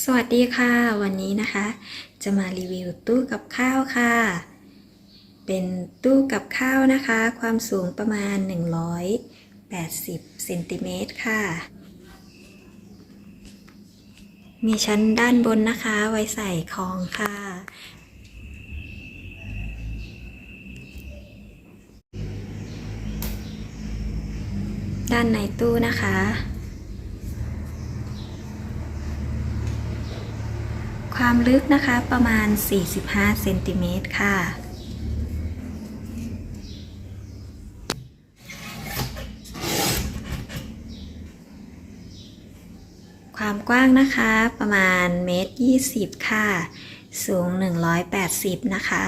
สวัสดีค่ะ วันนี้นะคะ จะมารีวิวตู้กับข้าวค่ะ เป็นตู้กับข้าวนะคะ ความสูงประมาณ 180เซนติเมตรค่ะ มีชั้นด้านบนนะคะ ไว้ใส่ของค่ะ ด้านในตู้นะคะ ความลึกนะคะประมาณ 45 เซนติเมตรค่ะ ความกว้างนะคะประมาณเมตร20ค่ะ สูง 180 นะคะ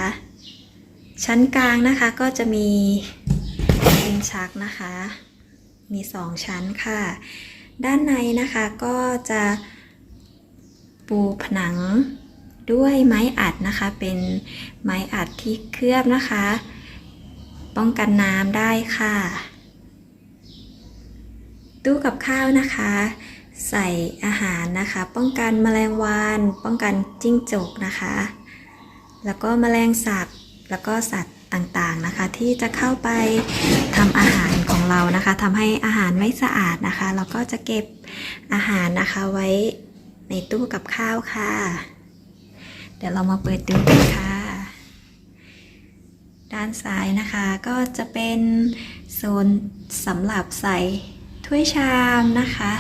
ชั้นกลางนะคะก็จะมีลิ้นชักนะคะ มี 2 ชั้นค่ะ ด้านในนะคะก็จะ ปูผนังด้วยไม้อัดนะคะ เป็นไม้อัดที่เคลือบนะคะ ป้องกันน้ำได้ค่ะ ตู้กับข้าวนะคะ ใส่อาหารนะคะ ป้องกันแมลงวันป้องกันจิ้งจกนะคะ แล้วก็แมลงสาบแล้วก็สัตว์ต่างๆนะคะ ที่จะเข้าไปทำอาหารของเรานะคะทำให้อาหารไม่สะอาดนะคะ เราก็จะเก็บอาหารนะคะไว้ ในตู้กับข้าวค่ะ เดี๋ยวเรามาเปิดดูกันค่ะ ด้านซ้ายนะคะก็จะเป็นโซนสำหรับใส่ถ้วยชามนะคะ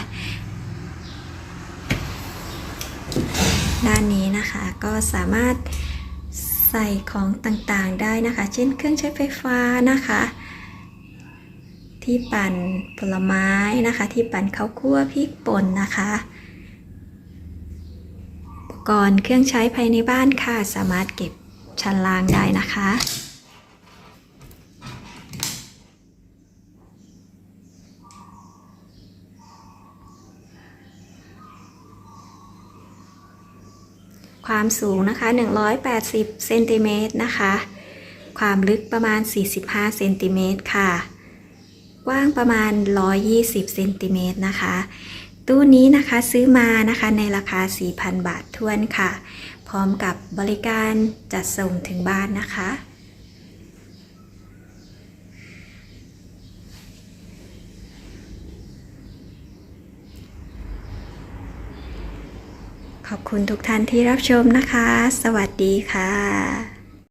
ด้านนี้นะคะก็สามารถใส่ของต่างๆได้นะคะ เช่นเครื่องใช้ไฟฟ้านะคะที่ปั่นผลไม้นะคะ ที่ปั่นข้าวคั่วพริกป่นนะคะ กรณ์เครื่องใช้ภายในบ้านค่ะสามารถเก็บชั้นล่างได้นะคะ ความสูงนะคะ 180เซนติเมตรนะคะ ความลึกประมาณ 45เซนติเมตรค่ะกว้างประมาณ 120เซนติเมตรนะคะ ตู้นี้นะคะซื้อมานะคะในราคา 4,000 บาททวนค่ะ พร้อมกับบริการจัดส่งถึงบ้านนะคะ ขอบคุณทุกท่านที่รับชมนะคะ สวัสดีค่ะ